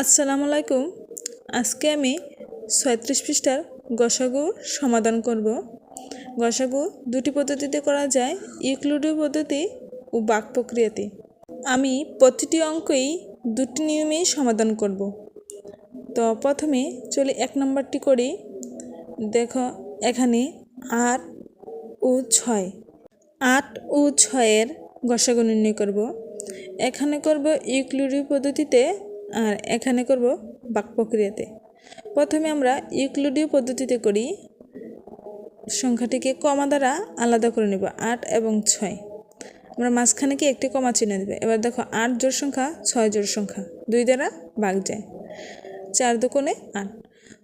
আসসালামু আলাইকুম। আজকে আমি ছয়ত্রিশ পৃষ্ঠার গসাগু সমাধান করব। গসাগু দুটি পদ্ধতিতে করা যায় ইউক্লুডীয় পদ্ধতি ও বাক প্রক্রিয়াতে। আমি প্রতিটি অঙ্কই দুটি নিয়মেই সমাধান করব। তো প্রথমে চলে এক নম্বরটি করি। দেখো, এখানে আট ও ছয়। আট ও ছয়ের গসাগু নির্ণয় করব। এখানে করব ইউক্লিডীয় পদ্ধতিতে আর এখানে করব বাক প্রক্রিয়াতে। প্রথমে আমরা ইউক্লিডীয় পদ্ধতিতে করি, সংখ্যাটিকে কমা দ্বারা আলাদা করে নেব, আট এবং ছয়। আমরা মাঝখানে কি একটি কমা চিহ্ন দেবে, এবার দেখো আট জোড় সংখ্যা, ছয় জোড় সংখ্যা, দুই দ্বারা ভাগ যায়। চার দোকানে আট।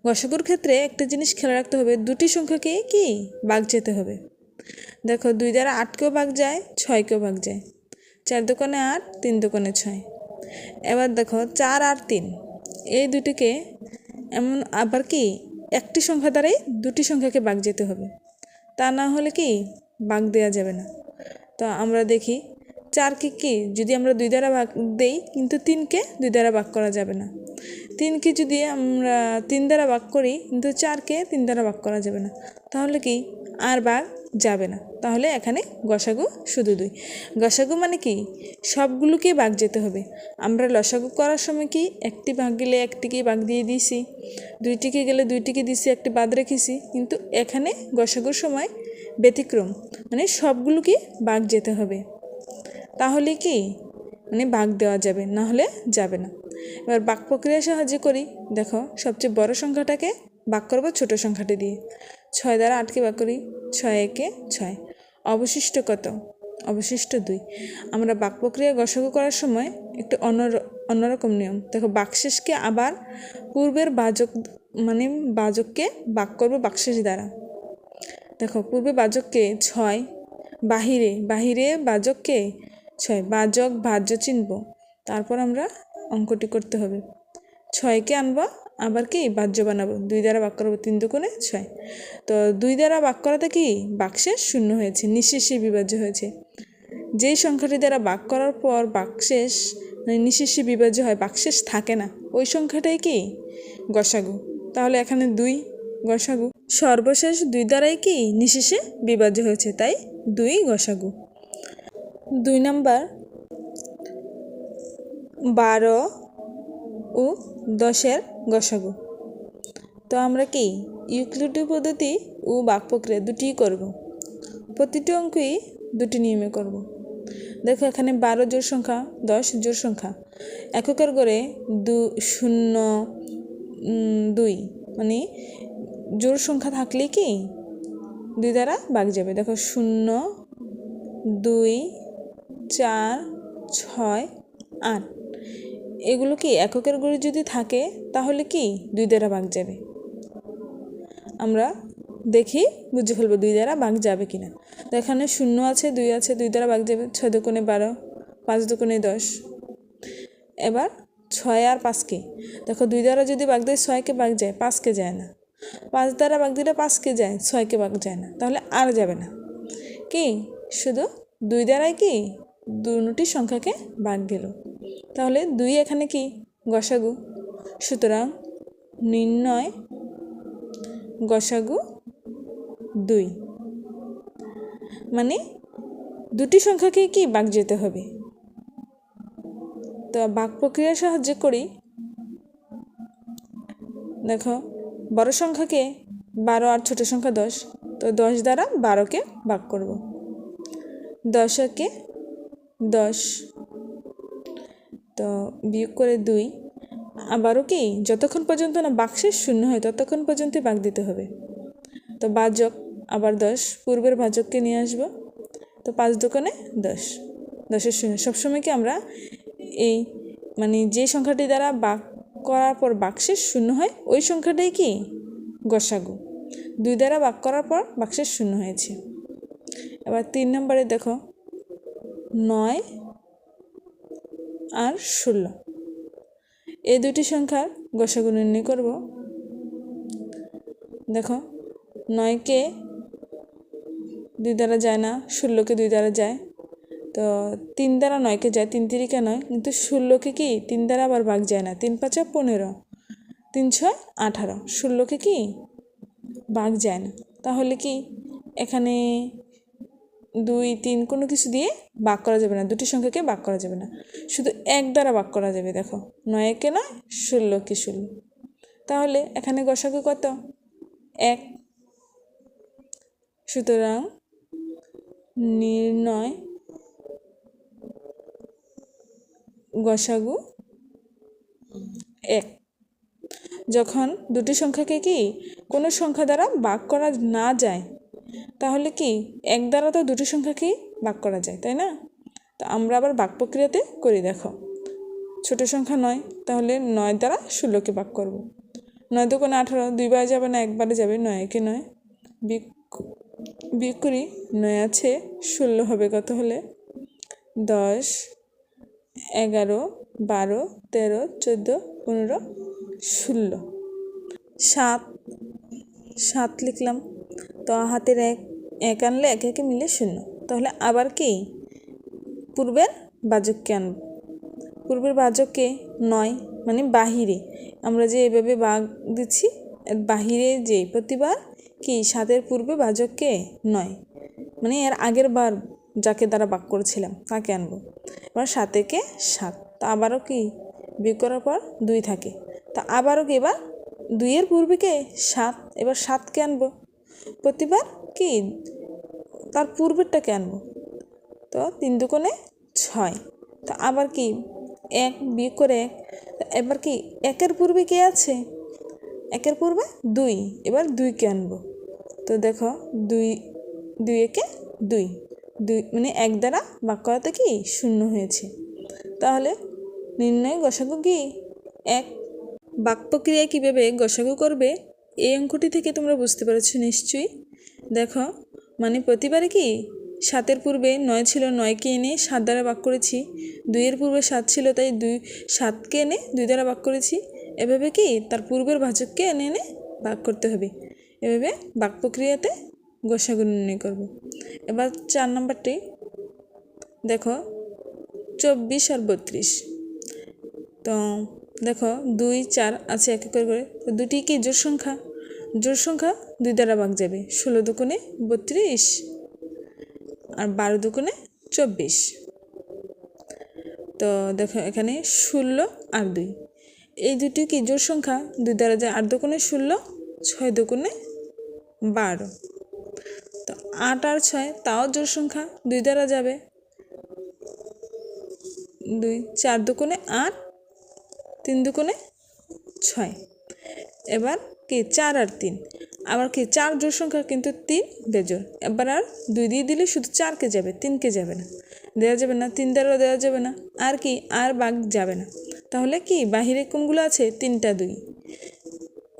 গসাগুর ক্ষেত্রে একটা জিনিস খেয়াল রাখতে হবে, দুটি সংখ্যাকে কি? বাঘ যেতে হবে। দেখো দুই দ্বারা আটকেও ভাগ যায়, ছয়কেও ভাগ যায়। চার দোকানে আট, তিন দোকানে ছয়। এবার দেখো চার আর তিন। এই দুটিকে এমন আবার কি একটি সংখ্যা দ্বারাই দুটি সংখ্যাকে ভাগ যেতে হবে। তা না হলে কি ভাগ দেওয়া যাবে না। তো আমরা দেখি চারকে কি যদি আমরা দুই দ্বারা ভাগ দেই কিন্তু তিনকে দুই দ্বারা ভাগ করা যাবে না। তিনকে যদি আমরা তিন দ্বারা ভাগ করি কিন্তু চারকে তিন দ্বারা ভাগ করা যাবে না। তাহলে কি আর ভাগ যাবে না। তাহলে এখানে গসাগু শুধু দুই। গসাগু মানে কি? সবগুলোকে বাঘ যেতে হবে। আমরা লসাগু করার সময় কি একটি ভাগ গেলে একটিকে বাঘ দিয়ে দিয়েছি, দুইটিকে গেলে দুইটিকে দিয়েছি, একটি বাদ রেখেছি। কিন্তু এখানে গসাগুর সময় ব্যতিক্রম। মানে সবগুলোকে বাঘ যেতে হবে। তাহলে কি? মানে বাঘ দেওয়া যাবে, না হলে যাবে না। এবার বাক প্রক্রিয়ার সাহায্যে করি। দেখো, সবচেয়ে বড় সংখ্যাটাকে বাক করব ছোট সংখ্যাটি দিয়ে। ছয় দ্বারা আটকে বাক করি, ছয় একে ছয়। অবশিষ্ট কত? অবশিষ্ট দুই। আমরা বাক প্রক্রিয়া গসাগু করার সময় একটু অন্য অন্যরকম নিয়ম। দেখো বাকশেষকে আবার পূর্বের বাজক মানে বাজককে বাক করব বাকশেষ দ্বারা। দেখো, পূর্বে বাজককে ছয়, বাহিরে বাহিরে বাজককে ছয় বাজক ভাজ্য চিনব। তারপর আমরা অঙ্কটি করতে হবে। ছয়কে আনব আবার কি বাহ্য বানাবো? দুই দ্বারা বাক করব, তিন দুগুণে ছয়। তো দুই দ্বারা বাক করাতে কি? বাকশেষ শূন্য হয়েছে, নিঃশেষে বিভাজ্য হয়েছে। যেই সংখ্যাটি দ্বারা বাক করার পর বাকশেষ মানে নিঃশেষে বিভাজ্য হয় বাকশেষ থাকে না, ওই সংখ্যাটাই কি? গসাগু। তাহলে এখানে দুই গসাগু। সর্বশেষ দুই দ্বারাই কি? নিঃশেষে বিভাজ্য হয়েছে, তাই দুই গসাগু। দুই নাম্বার। বারো ও দশের গসাগু। তো আমরা কি ইউক্লিডীয় পদ্ধতি ও বাক প্রক্রিয়া দুটিই করব? প্রতিটি অঙ্কই দুটি নিয়মে করব। দেখো এখানে বারো জোর সংখ্যা, দশ জোর সংখ্যা। এককের গড়ে দু, শূন্য দুই। মানে জোর সংখ্যা থাকলে কি দুই দ্বারা বাগ যাবে। দেখো শূন্য, দুই, চার, ছয়, আট। এগুলো কি এককের গড়ে যদি থাকে, তাহলে কি দুই দ্বারা ভাগ যাবে? আমরা দেখি, বুঝে ফেলব দুই দ্বারা ভাগ যাবে কিনা। তো এখানে শূন্য আছে, দুই আছে, দুই দ্বারা ভাগ যাবে, ছয় দোকানে বারো, পাঁচ দোকানে দশ। এবার ছয় আর পাঁচকে দেখো, দুই দ্বারা যদি ভাগ দেয় ছয়কে ভাগ যায় পাঁচকে যায় না। পাঁচ দ্বারা ভাগ দিলে পাঁচকে যায় ছয়কে ভাগ যায় না। তাহলে আর যাবে না। কি? শুধু দুই দ্বারাই কি? দুটি সংখ্যাকে ভাগ গেল তাহলে দুই এখানে কি? গসাগু। সুতরাং নির্ণয় গসাগু দুই। মানে দুটি সংখ্যাকে কি বাঘ যেতে হবে? তো বাঘ প্রক্রিয়ার সাহায্যে করি। দেখো, বড় সংখ্যাকে বারো আর ছোট সংখ্যা দশ। তো দশ দ্বারা বারোকে ভাগ করব। দশকে দশ। তো বিয়োগ করে দুই। আবারও কি? যতক্ষণ পর্যন্ত না বাক্সের শূন্য হয়, ততক্ষণ পর্যন্তই বাঘ দিতে হবে। তো বাজক আবার দশ। পূর্বের বাজককে নিয়ে আসব। তো পাঁচ দোকানে দশ। দশের শূন্য। সবসময় কি আমরা এই মানে যে সংখ্যাটি দ্বারা বাক করার পর বাক্সের শূন্য হয়, ওই সংখ্যাটাই কি? গসাগু। দুই দ্বারা বাক করার পর বাক্সের শূন্য হয়েছে। এবার তিন নম্বরে দেখো। নয় আর ষোলো। এই দুটি সংখ্যার গসাগু নির্ণয় করব। দেখো, নয়কে দুই দ্বারা যায় না, ষোলোকে দুই দ্বারা যায়। তো তো তিন দ্বারা নয়কে যায়, তিন তিরিকে নয়, কিন্তু ষোলোকে কি তিন দ্বারা আবার ভাগ যায় না? তিন পাঁচা পনেরো, তিন ছয় আঠারো, ষোলোকে কি ভাগ যায় না। তাহলে কি এখানে দুই, তিন, কোনো কিছু দিয়ে বাক করা যাবে না। দুটি সংখ্যাকে বাক করা যাবে না। শুধু এক দ্বারা বাক করা যাবে, দেখো। নয় একে নয়, ষোলো কি ষোলো। তাহলে এখানে গসাগু কত? এক। সুতরাং নির্ণয় গসাগু এক। যখন দুটি সংখ্যাকে কি? কোনো সংখ্যা দ্বারা বাক করা না যায় তাহলে কি এক দ্বারা তো দুটি সংখ্যাকেই ভাগ করা যায়, তাই না? তো আমরা আবার ভাগ প্রক্রিয়াতে করি, দেখো। ছোট সংখ্যা নয়, তাহলে নয় দ্বারা ষোলোকে ভাগ করব। নয় দোকানে আঠারো দুইবার যাবে না একবারে যাবে নয়, একে নয়। বিক করি, নয় আছে, ষোলো হবে কত হলে? দশ, এগারো, বারো, তেরো, চোদ্দ, পনেরো, ষোলো। সাত সাত লিখলাম। তো হাতের এক এক আনলে একে একে মিলে শূন্য। তাহলে আবার কি? পূর্বের বাজককে আনব। পূর্বের বাজককে নয় মানে বাহিরে। আমরা যে এভাবে বাঘ দিচ্ছি বাহিরে যে প্রতিবার কি সাতের পূর্বে বাজককে নয় মানে এর আগের বার যাকে দ্বারা বাক করেছিলাম তাকে আনব। এবার সাতেকে সাত, তা আবারও কি বিয়োগ করার পর দুই থাকে। তা আবারও কি এবার দুইয়ের পূর্বে কে সাত, এবার সাতকে আনব। প্রতিবার কি? তার পূর্বেরটাকে আনব? তো তিন দুকোণে ছয়। তো আবার কি? এক বিয়োগ করে এক। এবার কি একের পূর্বে কে আছে? একের পূর্বে দুই। এবার দুইকে আনব? তো দেখো দুই দুই একে দুই। দুই মানে এক দ্বারা বাক করাতে কি? শূন্য হয়েছে। তাহলে নির্ণয় গসাগু কি? এক বাক প্রক্রিয়ায় কীভাবে গসাগু করবে? এই অঙ্কটি থেকে তোমরা বুঝতে পেরেছ নিশ্চয়ই। দেখো মানে প্রতিবারে কি? সাতের পূর্বে নয় ছিল নয়কে এনে সাত দ্বারা বাক করেছি। দুইয়ের পূর্বে সাত ছিল, তাই দুই, সাতকে এনে দুই দ্বারা বাক করেছি। এভাবে কি? তার পূর্বের ভাজককে এনে এনে ভাগ করতে হবে। এভাবে বাক প্রক্রিয়াতে গোসাগু নির্ণয় করব। এবার চার নম্বরটি। দেখো, চব্বিশ আর বত্রিশ। তো দেখো, দুই, চার আছে এক করে। করে দুটি কি জোর সংখ্যা? জোর সংখ্যা দুই দ্বারা ভাগ যাবে, ষোলো দুগুণে বত্রিশ আর বারো দুগুণে চব্বিশ। তো দেখো এখানে ষোলো আর দুই। এই দুটি কি জোর সংখ্যা? দুই দ্বারা যায় আট দুগুণে ষোলো, ছয় দুগুণে বারো। তো আট আর ছয় তাও জোর সংখ্যা দুই দ্বারা যাবে। দুই, চার দুগুণে আট, তিন দুগুণে ছয়। এবার কি? চার আর তিন। আবার কি? চার জোর সংখ্যা কিন্তু তিন বেজোর এবার আর দুই দিয়ে দিলে শুধু চারকে যাবে, তিনকে যাবে না। দেওয়া যাবে না, তিন দ্বারাও দেওয়া যাবে না। আর কি? আর বাঘ যাবে না। তাহলে কি? বাহিরে কোনগুলো আছে? তিনটা দুই।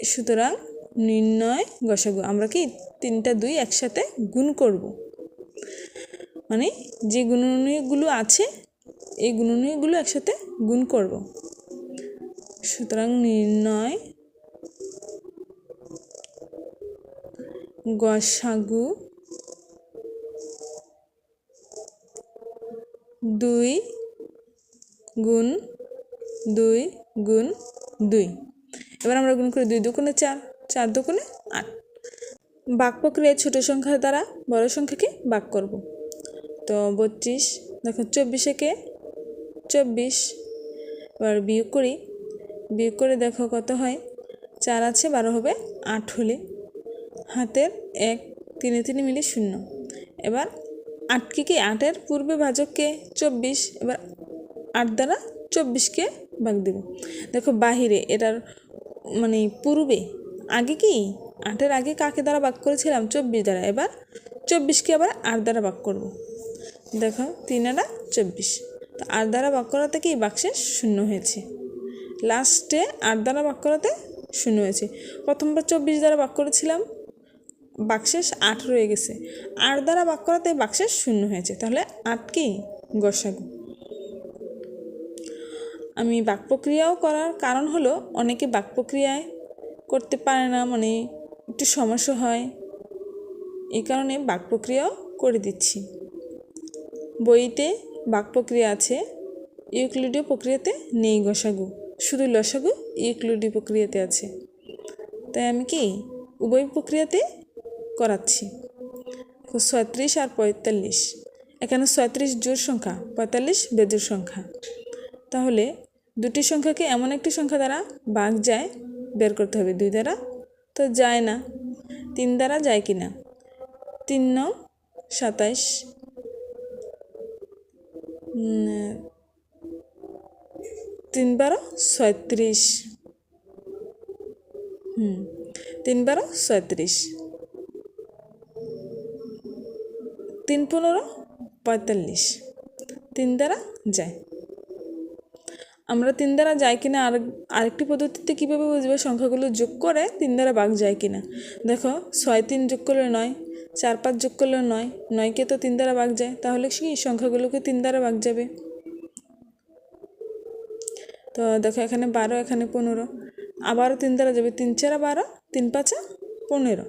সুতরাং নির্ণয় গসাগু। আমরা কি তিনটা দুই একসাথে গুণ করব। মানে যে গুণনীয়গুলো আছে, এই গুণনীয়গুলো একসাথে গুণ করব। সুতরাং নির্ণয় গসাগু। দুই গুণ দুই গুণ দুই। এবার আমরা গুণ করি দুই দুগুণে চার চার দুগুণে আট। বাক প্রক্রিয়ায় ছোটো সংখ্যা দ্বারা বড় সংখ্যাকে বাক করব। তো বত্রিশ, দেখো চব্বিশেকে চব্বিশ। এবার বিয়োগ করি, বিয়োগ করে দেখো কত হয়? চার আছে, বারো হবে, আট হলে। হাতের এক, তিনে তিনে মিলে শূন্য। এবার আটকে কি আটের পূর্বে ভাজককে চব্বিশ, এবার আট দ্বারা চব্বিশকে ভাগ দেব। দেখো বাহিরে এটার মানে পূর্বে আগে কি? আটের আগে কাকে দ্বারা ভাগ করেছিলাম? চব্বিশ দ্বারা। এবার চব্বিশকে আবার আট দ্বারা ভাগ করব। দেখো তিন আটা চব্বিশ। তো আট দ্বারা ভাগ করাতে কি? বাক্সে শূন্য হয়েছে। লাস্টে আট দ্বারা ভাগ করাতে শূন্য হয়েছে। প্রথমবার চব্বিশ দ্বারা ভাগ করেছিলাম। বাক্সেস আট রয়ে গেছে। আট দ্বারা ভাগ করাতে বাক্সেস শূন্য হয়েছে। তাহলে আট কি? গসাগু। আমি বাক প্রক্রিয়াও করার কারণ হলো অনেকে বাক প্রক্রিয়ায় করতে পারে না মানে একটু সমস্যা হয়। এই কারণে বাক প্রক্রিয়াও করে দিচ্ছি। বইতে বাক প্রক্রিয়া আছে, ইউক্লিডীয় প্রক্রিয়াতে নেই গসাগু। শুধু লসাগু ইউক্লিডীয় প্রক্রিয়াতে আছে। তাই আমি কি উভয় প্রক্রিয়াতে করাচ্ছি। ছয়ত্রিশ আর পঁয়তাল্লিশ। এখানে ছয়ত্রিশ জোর সংখ্যা, পঁয়তাল্লিশ বেজোর সংখ্যা। তাহলে দুটি সংখ্যাকে এমন একটি সংখ্যা দ্বারা বাঘ যায়, বের করতে হবে দুই দ্বারা। তো যায় না। তিন দ্বারা যায় কি না তিন নং, সাতাইশ। তিন বারো, ছয়ত্রিশ। হুম, তিন বারো, ছয়ত্রিশ। তিন পনেরো, পঁয়তাল্লিশ। তিন দ্বারা যায়। আমরা তিন দ্বারা যাই কিনা আর আরেকটি পদ্ধতিতে কীভাবে বুঝব সংখ্যাগুলো যোগ করে তিন দ্বারা বাঘ যায় কিনা? দেখো, ছয় তিন যোগ করলে নয়, চার পাঁচ যোগ করলে নয়, নয়কে তো তিন দ্বারা বাঘ যায়, তাহলে কি সংখ্যাগুলোকে তিন দ্বারা বাঘ যাবে? তো দেখো, এখানে বারো, এখানে পনেরো, আবারও তিন দ্বারা যাবে, তিন চারা বারো, তিন পাঁচা পনেরো।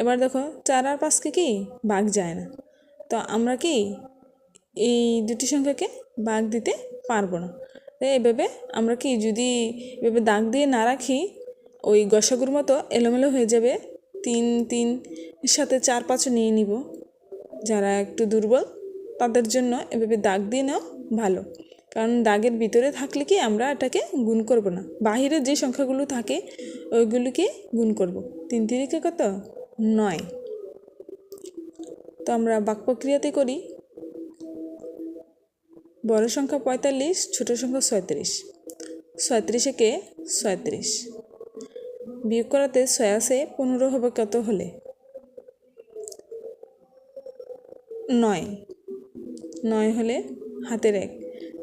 এবার দেখো চার আর পাঁচকে কি? বাঘ যায় না। তো আমরা কি এই দুটি সংখ্যাকে বাঘ দিতে পারব না। তাই এভাবে আমরা কি যদি এভাবে দাগ দিয়ে না রাখি, ওই গসাগুর মতো এলোমেলো হয়ে যাবে তিন তিন সাথে চার পাঁচও নিয়ে নিব। যারা একটু দুর্বল, তাদের জন্য এভাবে দাগ দিয়ে নেওয়া ভালো। কারণ দাগের ভিতরে থাকলে কি আমরা এটাকে গুণ করব না? বাহিরে যে সংখ্যাগুলো থাকে, ওইগুলিকে গুণ করব। তিন তিরিকে কত? নয়। তো আমরা বাক প্রক্রিয়াতে করি। বড় সংখ্যা পঁয়তাল্লিশ, ছোট সংখ্যা ছয়ত্রিশ। ছয়ত্রিশে কে ছয়ত্রিশ। বিয়োগ করাতে ছয় আছে, পনেরো হবে কত হলে? নয়। নয় হলে হাতের এক।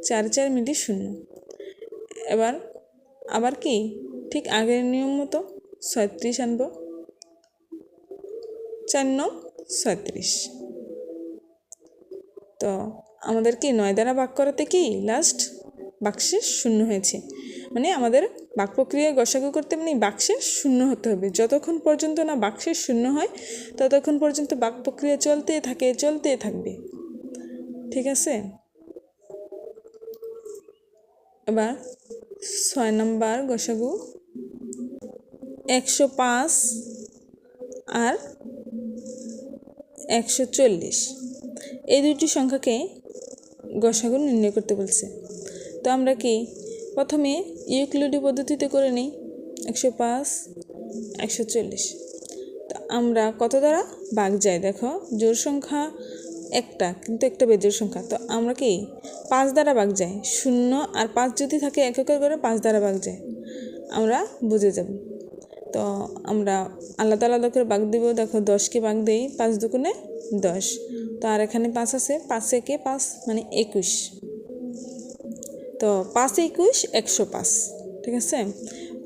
চার চার মিনিট শূন্য। এবার, আবার কি? ঠিক আগের নিয়ম মতো ছয়ত্রিশ আনব। চার নং ছয়ত্রিশ। তো আমাদের কি নয় দ্বারা ভাগ করাতে কি লাস্ট বাক্সে শূন্য হয়েছে? মানে আমাদের বাক প্রক্রিয়া গসাগু করতে মানে বাক্সে শূন্য হতে হবে। যতক্ষণ পর্যন্ত না বাক্সে শূন্য হয়, ততক্ষণ পর্যন্ত বাক প্রক্রিয়া চলতে থাকে, চলতে থাকবে। ঠিক আছে? এবার ছয় নম্বর গসাগু। একশো পাঁচ আর একশো চল্লিশ। এই দুটি সংখ্যাকে গসাগু নির্ণয় করতে বলছে। তো আমরা কি প্রথমে ইউক্লিডি পদ্ধতিতে করে নিই? একশো পাঁচ, একশো চল্লিশ। তো আমরা কত দ্বারা? বাঘ যায়। দেখো জোর সংখ্যা একটা, কিন্তু একটা বেজোর সংখ্যা। তো আমরা কি পাঁচ দ্বারা বাঘ যায়? শূন্য আর পাঁচ যদি থাকে এক একের করে পাঁচ দ্বারা বাঘ যায়। আমরা বুঝে যাব। তো আমরা আলাদা আলাদা করে বাঘ দিব, দেখো দশকে বাঘ দেই, পাঁচ দুগুণে দশ। তো আর এখানে পাঁচ আছে, পাঁচ একে পাঁচ মানে একুশ। তো পাঁচ একুশ, একশো পাঁচ, ঠিক আছে?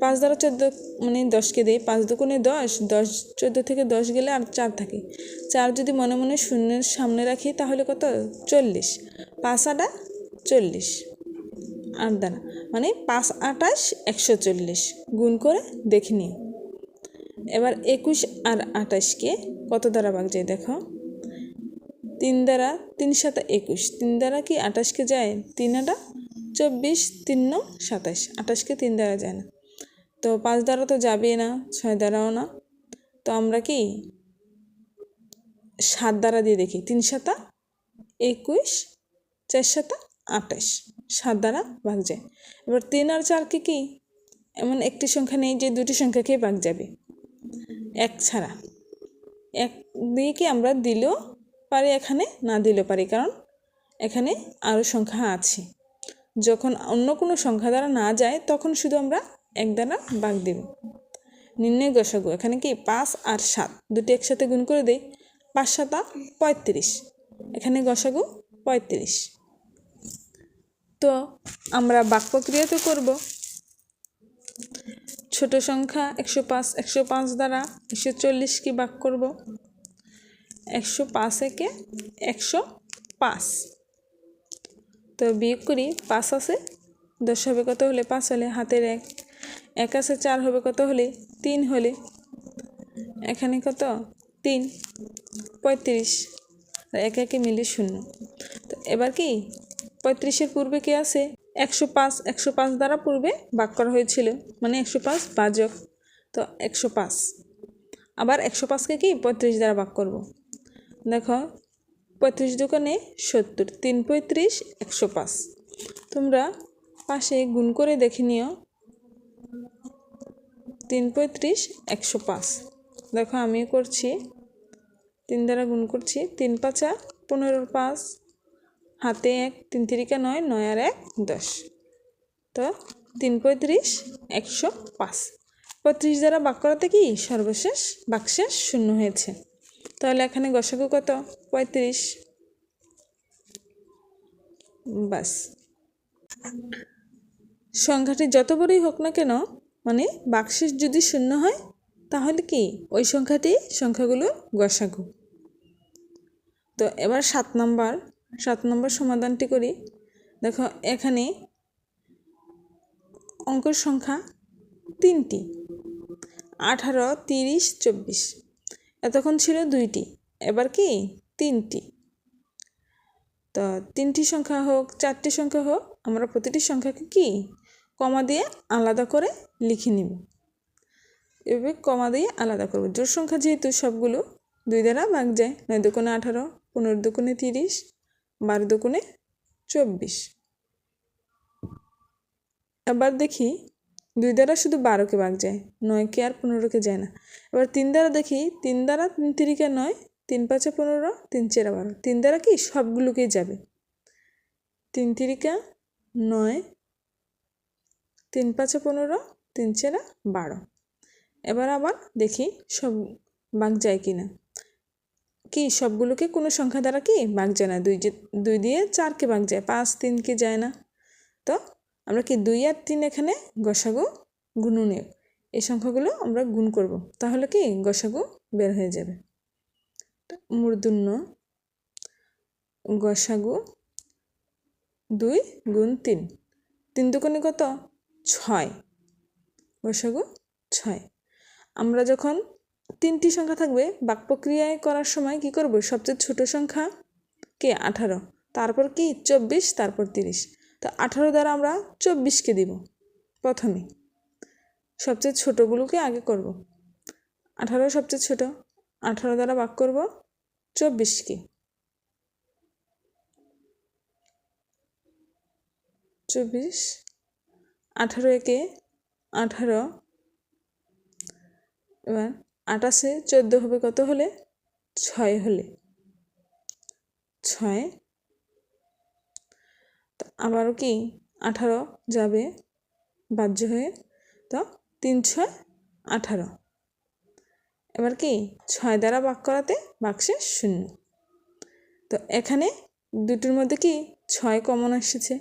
পাঁচ দ্বারা চোদ্দ মানে দশকে দেই, পাঁচ দুগুণে দশ দশ, চোদ্দ থেকে দশ গেলে আর চার থাকে। চার যদি মনে মনে শূন্যের সামনে রাখি, তাহলে কত? চল্লিশ। পাঁচ আটা চল্লিশ। আট দ্বারা মানে পাঁচ আটাশ একশো চল্লিশ। গুণ করে দেখে নিই। এবার একুশ আর আটাশকে কত দ্বারা ভাগ যায় দেখো? তিন দ্বারা তিন সাতা একুশ। তিন দ্বারা কি আটাশকে যায়? তিন আটা চব্বিশ, তিন ন সাতাশ। আটাশকে তিন দ্বারা যায় না। তো পাঁচ দ্বারা তো যাবেই না, ছয় দ্বারাও না। তো আমরা কি সাত দ্বারা দিয়ে দেখি। তিন সাতা একুশ, চার সাতা আটাশ সাত দ্বারা ভাগ যায়। এবার তিন আর চারকে কি? এমন একটি সংখ্যা নেই যে দুটি সংখ্যাকেই ভাগ যাবে। এক ছাড়া। এক দিয়ে কি আমরা দিলেও পারি এখানে, না দিলেও পারি, কারণ এখানে আরও সংখ্যা আছে। যখন অন্য কোনো সংখ্যা দ্বারা না যায়, তখন শুধু আমরা এক দ্বারা ভাগ দেব। নির্ণয় গসাগু এখানে কি পাঁচ আর সাত, দুটি একসাথে গুণ করে দেই, পাঁচ সাতা পঁয়ত্রিশ। এখানে গসাগু পঁয়ত্রিশ। তো আমরা বাক প্রক্রিয়া তো করব। ছোট সংখ্যা একশো পাঁচ একশো পাঁচ দ্বারা একশো চল্লিশ চল্লিশকে ভাগ করব? একশো পাঁচ একে একশো পাঁচ। তো বিয়োগ করি পাঁচ আছে, দশ হবে কত হলে পাঁচ হলে হাতের এক। এক আছে চার হবে কত হলে তিন হলে, এখানে কত? তিন, পঁয়ত্রিশ। একে একে মিলে শূন্য। তো এবার কি? পঁয়ত্রিশের পূর্বে কি আছে? একশো পাঁচ একশো পাঁচ দ্বারা পূর্বে ভাগ করা হয়েছিল। মানে একশো পাঁচ বাজক তো একশো পাঁচ। আবার একশো পাঁচকে কি? পঁয়ত্রিশ দ্বারা ভাগ করব। দেখো, পঁয়ত্রিশ দোকানে সত্তর, তিন পঁয়ত্রিশ, একশো পাঁচ। তোমরা পাশে গুণ করে দেখে নিও। তিন পঁয়ত্রিশ, একশো পাঁচ। দেখো আমি করছি। তিন দ্বারা গুণ করছি, তিন পাঁচা পনেরোর পাঁচ। হাতে এক তিন তিরিকা নয় নয় আর এক দশ। তো তিন পঁয়ত্রিশ, একশো পাঁচ। পঁয়ত্রিশ দ্বারা বাক করাতে কি? সর্বশেষ বাকশেষ শূন্য হয়েছে। তাহলে এখানে গসাগু কত? পঁয়ত্রিশ। বাস সংখ্যাটি যত বড়ই হোক না কেন মানে বাকশেষ যদি শূন্য হয়, তাহলে কি? ওই সংখ্যাটি সংখ্যাগুলো গসাগু। তো এবার সাত নম্বর। সাত নম্বর সমাধানটি করি। দেখো, এখানে অঙ্কের সংখ্যা তিনটি। আঠারো, তিরিশ, চব্বিশ। এতক্ষণ ছিল দুইটি, এবার কি? তিনটি। তো তিনটি সংখ্যা হোক, চারটি সংখ্যা হোক, আমরা প্রতিটি সংখ্যাকে কি? কমা দিয়ে আলাদা করে লিখে নিব। এভাবে কমা দিয়ে আলাদা করব। জোর সংখ্যা যেহেতু সবগুলো দুই দ্বারা ভাগ যায়, নয় দুকোণে আঠারো, পনেরো দুকোণে তিরিশ বারো দুকোণে চব্বিশ। এবার দেখি দুই দ্বারা শুধু বারোকে ভাগ যায় নয়কে আর পনেরোকে যায় না। এবার তিন দ্বারা দেখি, তিন দ্বারা তিন তিরিকে নয়, তিন পাঁচে পনেরো, তিন চেরা বারো। তিন দ্বারা কি সবগুলোকেই যাবে? তিন তিরিকা নয়, তিন পাঁচে পনেরো, তিন চেরা বারো। এবার আবার দেখি সব বাঘ যায় কি না কি সবগুলোকে কোনো সংখ্যা দ্বারা কি বাঘ যায় না? দুই দুই দিয়ে চারকে বাঘ যায়, পাঁচ তিনকে যায় না। তো আমরা কি দুই আর তিন এখানে গসাগু গুণনীয় এই সংখ্যাগুলো আমরা গুণ করব। তাহলে কি গসাগু বের হয়ে যাবে। মূর্ধন্য গসাগু দুই গুণ তিন তিন দুকোণে কত? ছয়, গসাগু ছয়। আমরা যখন তিনটি সংখ্যা থাকবে। বাক প্রক্রিয়ায় করার সময় কি করব? সবচেয়ে ছোট সংখ্যা কে? আঠারো। তারপর কি? চব্বিশ, তারপর তিরিশ। তো আঠারো দ্বারা আমরা চব্বিশকে দিব প্রথমে। সবচেয়ে ছোটোগুলোকে আগে করব। আঠারো সবচেয়ে ছোট। আঠারো দ্বারা বাক করব চব্বিশকে। চব্বিশ, আঠারো একে আঠারো। এবার আটাশে চোদ্দ হবে কত হলে? ছয় হলে। ছয়। তো আবারও কি আঠারো যাবে বাহ্য হয়ে? তো তিন, ছয়, আঠারো। এবার কি ছয় দ্বারা বাক করাতে বাক্সে শূন্য। তো এখানে দুটোর মধ্যে কি ছয় কমন এসেছে?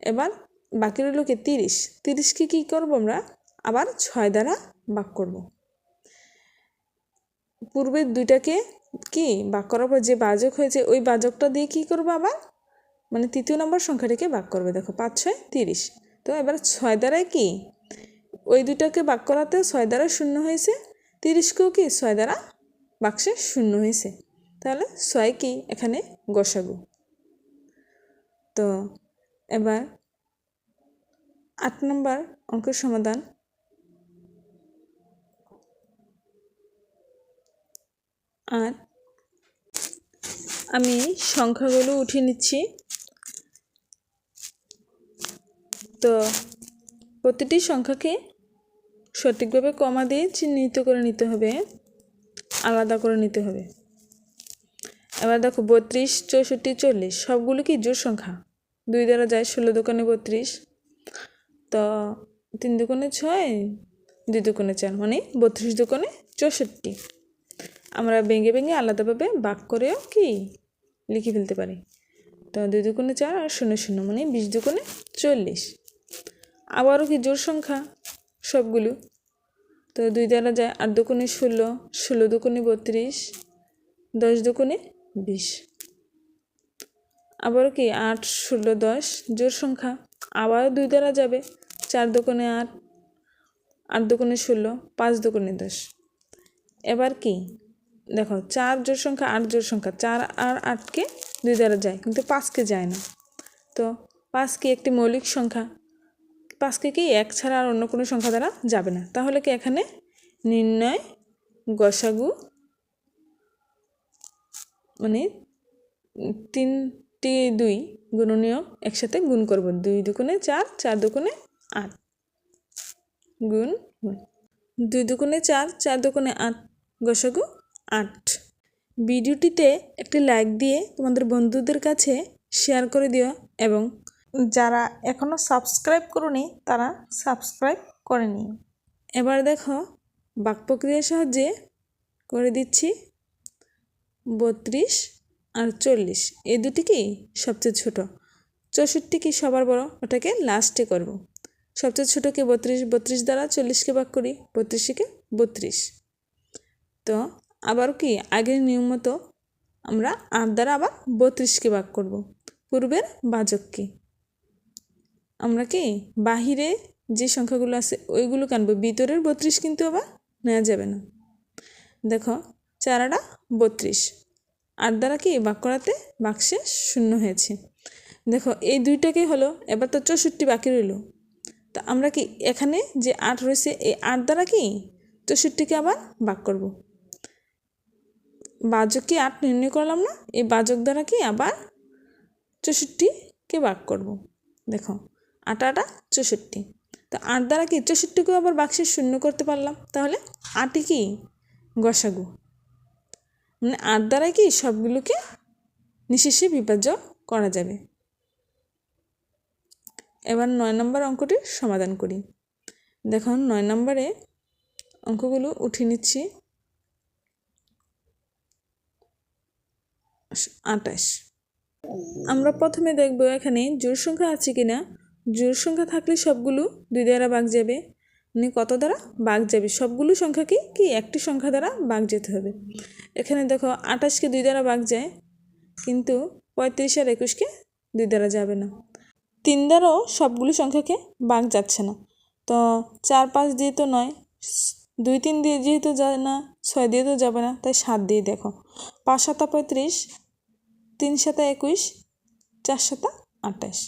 এবার বাকি রইল কি তিরিশ। তিরিশকে কী করব আমরা? আবার ছয় দ্বারা বাক করব। পূর্বের দুইটাকে কি? বাক করার পর যে বাজক হয়েছে, ওই বাজকটা দিয়ে কি করব আবার? মানে তৃতীয় নম্বর সংখ্যাটিকে বাক করবে। দেখো, পাঁচ, ছয়, তিরিশ। তো এবার ছয় দ্বারাই কি? ওই দুটাকে বাক করাতেও ছয় দ্বারা শূন্য হয়েছে। তিরিশকেও কি? ছয় দ্বারা বাক্সে শূন্য হয়েছে। তাহলে ছয় কি? এখানে গসাগু। তো এবার আট নম্বর অঙ্কের সমাধান আর আমি সংখ্যাগুলো উঠিয়ে নিচ্ছি। তো প্রতিটি সংখ্যাকে সঠিকভাবে কমা দিয়ে চিহ্নিত করে নিতে হবে, আলাদা করে নিতে হবে। এবার দেখো বত্রিশ, চৌষট্টি, চল্লিশ, সবগুলো কি জোর সংখ্যা? দুই দ্বারা যায় ষোলো দোকানে বত্রিশ, তো তিন দোকানে ছয়, দুই দোকানে চার মানে বত্রিশ দোকানে চৌষট্টি। আমরা ভেঙে ভেঙে আলাদাভাবে বাক করেও কি লিখে ফেলতে পারি? তো দুই দুকোণে চার আর শূন্য শূন্য মানে বিশ দুকোণে চল্লিশ। আবারও কি জোর সংখ্যা? সবগুলো। তো দুই দ্বারা যায় আট দুকোণে ষোলো ষোলো দুকোণে বত্রিশ, দশ দুকোণে বিশ। আবারও কি আট, ষোলো, দশ জোর সংখ্যা? আবারও দুই দ্বারা যাবে চার দোকানে আট আট দোকানে ষোলো, পাঁচ দোকানে দশ। এবার কি? দেখো, চার জোর সংখ্যা, আট জোর সংখ্যা, চার আর আটকে দুই দ্বারা যায়, কিন্তু পাঁচকে যায় না। তো পাঁচ কি একটি মৌলিক সংখ্যা, পাঁচকে কি এক ছাড়া আর অন্য কোনো সংখ্যা দ্বারা যাবে না। তাহলে কি এখানে নির্ণয় গসাগু মানে তিনটি দুই গুণনীয় একসাথে গুণ করব। দুই দুগুণে চার চার দুগুণে আট গুণ গুণ। দুই দুগুণে চার চার দুগুণে আট গসাগু আট। ভিডিওটিতে একটি লাইক দিয়ে তোমাদের বন্ধুদের কাছে শেয়ার করে দিও এবং যারা এখনও সাবস্ক্রাইব করনি, তারা সাবস্ক্রাইব করে নিও। এবার দেখো বাক প্রক্রিয়ার সাহায্যে করে দিচ্ছি বত্রিশ আর চল্লিশ। এই দুটি কি সবচেয়ে ছোট? চৌষট্টি কি সবার বড়? ওটাকে লাস্টে করব। সবচেয়ে ছোটো কি বত্রিশ? বত্রিশ দ্বারা চল্লিশকে ভাগ করি? বত্রিশকে বত্রিশ। তো আবার কি আগের নিয়ম মতো আমরা আট দ্বারা আবার বত্রিশকে ভাগ করব? পূর্বের বাজক কি? আমরা কি বাহিরে যে সংখ্যাগুলো আছে ওইগুলো কানবো ভিতরের বত্রিশ কিন্তু আবার নেওয়া যাবে না। দেখো চারাটা বত্রিশ। আট দ্বারা কি ভাগ করাতে বাক্সে শূন্য হয়েছে। দেখো, এই দুইটাকে হলো, এবার তো চৌষট্টি বাকি রইল। তা আমরা কি এখানে যে আট রয়েছে, এই আট দ্বারা কি চৌষট্টিকে আবার ভাগ করব? বাজক কি আট নির্ণয় করলাম না, এই বাজক দ্বারা কি আবার চৌষট্টিকে ভাগ করব? দেখো, আট আটা চৌষট্টি। তো আট দ্বারা কি চৌষট্টিকেও আবার বাক্সে শূন্য করতে পারলাম? তাহলে আটই কি? গসাগু। মানে আট দ্বারা কি সবগুলোকে নিশেষে বিভাজ্য করা যাবে। এবার নয় নম্বর অঙ্কটির সমাধান করি। দেখুন নয় নম্বরে অঙ্কগুলো উঠিয়ে নিচ্ছি। আটাশ আমরা প্রথমে দেখব এখানে জোর সংখ্যা আছে কি না জোর সংখ্যা থাকলে সবগুলো দুই দ্বারা বাঘ যাবে। মানে কত দ্বারা? বাঘ যাবে। সবগুলো সংখ্যাকে কি? একটি সংখ্যা দ্বারা বাঘ যেতে হবে। এখানে দেখো আটাশকে দুই দ্বারা বাঘ যায়, কিন্তু পঁয়ত্রিশ আর একুশকে দুই দ্বারা যাবে না। তিন দ্বারাও সবগুলো সংখ্যাকে বাঘ যাচ্ছে না। তো চার পাঁচ দিয়ে তো নয় দুই তিন দিয়ে যেহেতু যায় না, ছয় দিয়ে তো যাবে না, তাই সাত দিয়ে দেখো। পাঁচ সাতা পঁয়ত্রিশ, তিন সাতা একুশ, চার সাতা আটাশ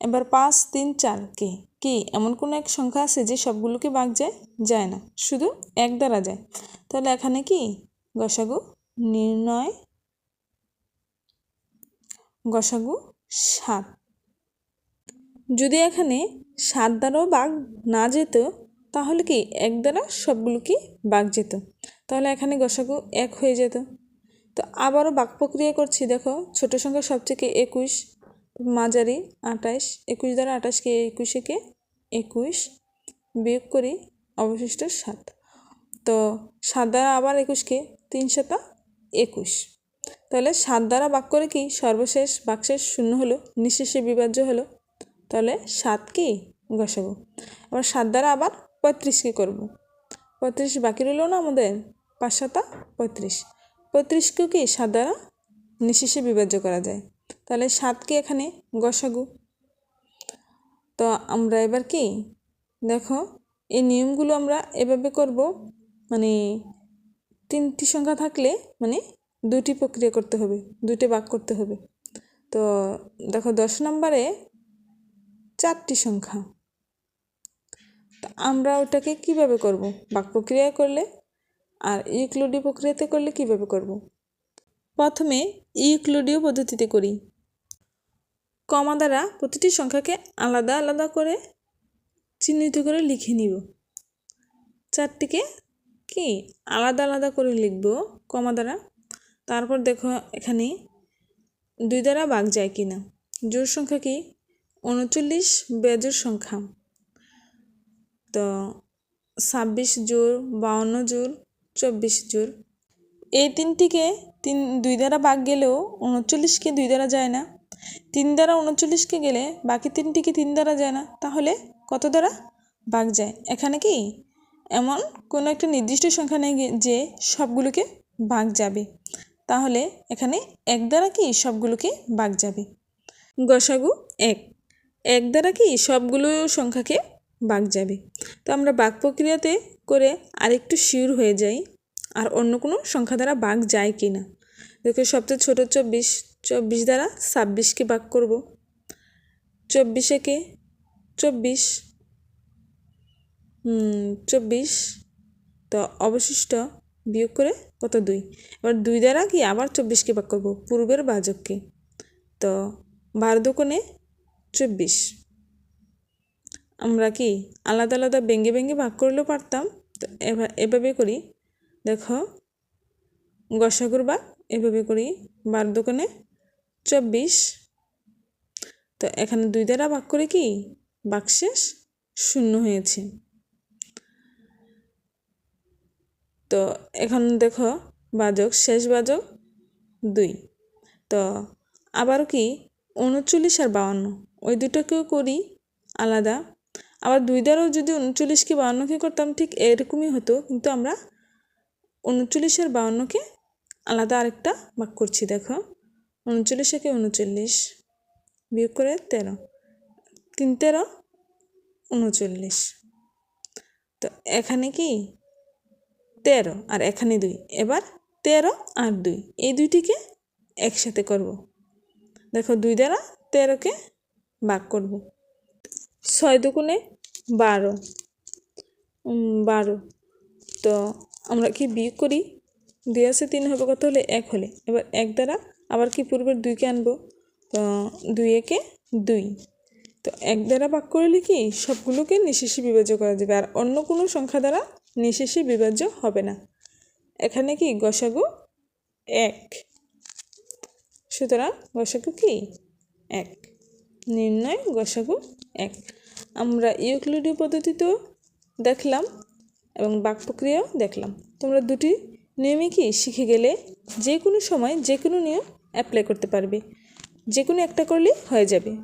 এবার পাঁচ, তিন, চার, কে? কি? এমন কোনো এক সংখ্যা আছে যে সবগুলোকে বাঘ যায়? যায় না। শুধু এক দ্বারা যায়। তাহলে এখানে কি? গসাগু নির্ণয় গসাগু সাত। যদি এখানে সাত দ্বারাও বাঘ না যেত তাহলে কি এক দ্বারা সবগুলো বাঘ যেত? তাহলে এখানে গসাগু এক হয়ে যেত। তো আবারও বাক প্রক্রিয়া করছি, দেখো। ছোট সংখ্যা সবথেকে একুশ, মাঝারি আঠাশ, একুশ দ্বারা আঠাশকে একুশেকে একুশ, বিয়োগ করি অবশিষ্ট সাত। তো সাত দ্বারা আবার একুশকে, তিন শতা একুশ। তাহলে সাত দ্বারা বাক করে কি? সর্বশেষ বাক্সের শূন্য হলো, নিঃশেষে বিভাজ্য হলো। তাহলে সাত কি গসাবো আবার সাত দ্বারা আবার পঁয়ত্রিশকে করব। পঁয়ত্রিশ বাকি রইল না আমাদের? পাঁচ সাতা? পঁয়ত্রিশ। পঁয়ত্রিশকেও কি সাত দ্বারা নিঃশেষে বিভাজ্য করা যায়? তাহলে সাতকে এখানে গসাগু। তো আমরা এবার কি? দেখো, এই নিয়মগুলো আমরা এভাবে করব মানে তিনটি সংখ্যা থাকলে মানে দুটি প্রক্রিয়া করতে হবে দুটি বাক করতে হবে। তো দেখো, দশ নম্বরে চারটি সংখ্যা। তা আমরা ওটাকে কীভাবে করব? বাক প্রক্রিয়া করলে আর ইউক্লোডি প্রক্রিয়াতে করলে কীভাবে করব? প্রথমে ইউক্লোডীয় পদ্ধতিতে করি। কমা দ্বারা প্রতিটি সংখ্যাকে আলাদা আলাদা করে চিহ্নিত করে লিখে নিব। চারটিকে কি? আলাদা আলাদা করে লিখব কমা দ্বারা। তারপর দেখো এখানে দুই দ্বারা বাঘ যায় কি না জোর সংখ্যা কি? উনচল্লিশ বেজোর সংখ্যা। তো ছাব্বিশ জোর বাউন্ন জোর চব্বিশ জোর এই তিনটিকে তিন, দুই দ্বারা বাঘ গেলেও উনচল্লিশকে দুই দ্বারা যায় না। তিন দ্বারা উনচল্লিশকে গেলে বাকি তিনটিকে তিন দ্বারা যায় না। তাহলে কত দ্বারা বাঘ যায়? এখানে কি এমন কোনো একটা নির্দিষ্ট সংখ্যা নেই যে সবগুলোকে বাঘ যাবে। তাহলে এখানে এক দ্বারা কি সবগুলোকে বাঘ যাবে? গসাগু এক। এক দ্বারা কি সবগুলো সংখ্যাকে বাঘ যাবে। তো আমরা বাঘ প্রক্রিয়াতে করে আরেকটু শিওর হয়ে যাই, আর অন্য কোনো সংখ্যা দ্বারা ভাগ যায় কি না। দেখো, সবচেয়ে ছোটো চব্বিশ চব্বিশ দ্বারা ছাব্বিশকে বাক করব। চব্বিশ একে চব্বিশ। চব্বিশ। তো অবশিষ্ট বিয়োগ করে কত? দুই। এবার দুই দ্বারা কি আবার চব্বিশকে ভাগ করব? পূর্বের বাজককে তো বারো দোকানে চব্বিশ। আমরা কি আলাদা আলাদা ভেঙে ভেঙে ভাগ করলেও পারতাম? তো এভাবে করি। দেখো, গসাগুর বা এভাবে করি। বারো দোকানে চব্বিশ। তো এখানে দুই দ্বারা ভাগ করে কি? বাকশেষ শূন্য হয়েছে। তো এখন দেখো, বাজক, শেষ বাজক, দুই। তো আবারও কি? উনচল্লিশ আর বাউন্ন। ওই দুটোকেও করি আলাদা। আবার দুই দ্বারাও যদি উনচল্লিশকে বাউন্নকে করতাম, ঠিক এরকমই হতো। কিন্তু আমরা উনচল্লিশ আর বাউন্নকে আলাদা আরেকটা ভাগ করছি, দেখো। উনচল্লিশ একে উনচল্লিশ বিয়োগ করে তেরো। তিন তেরো, উনচল্লিশ। তো এখানে কি? তেরো আর এখানে দুই। এবার তেরো আর দুই। এই দুইটিকে একসাথে করব। দেখো, দুই দ্বারা তেরোকে ভাগ করব। ছয় দুগুণে বারো। বারো। তো আমরা কি বিয়োগ করি? দুই আছে তিন হবে কত হলে এক হলে। এবার এক দ্বারা আবার কি পূর্বের দুইকে আনব? তো দুই একে দুই। তো এক দ্বারা ভাগ করলে কি সবগুলোকে নিঃশেষে বিভাজ্য করা যাবে। আর অন্য কোনো সংখ্যা দ্বারা নিঃশেষে বিভাজ্য হবে না। এখানে কি গসাগু এক। সুতরাং গসাগু কি? এক। নির্ণয় গসাগু এক। আমরা ইউক্লিডীয় পদ্ধতিতেও দেখলাম এবং বাক প্রক্রিয়াও দেখলাম। তোমরা দুটি নিয়মই কি শিখে গেলে যে কোনো সময় যে কোনো নিয়ম অ্যাপ্লাই করতে পারবে। যে কোনো একটা করলেই হয়ে যাবে।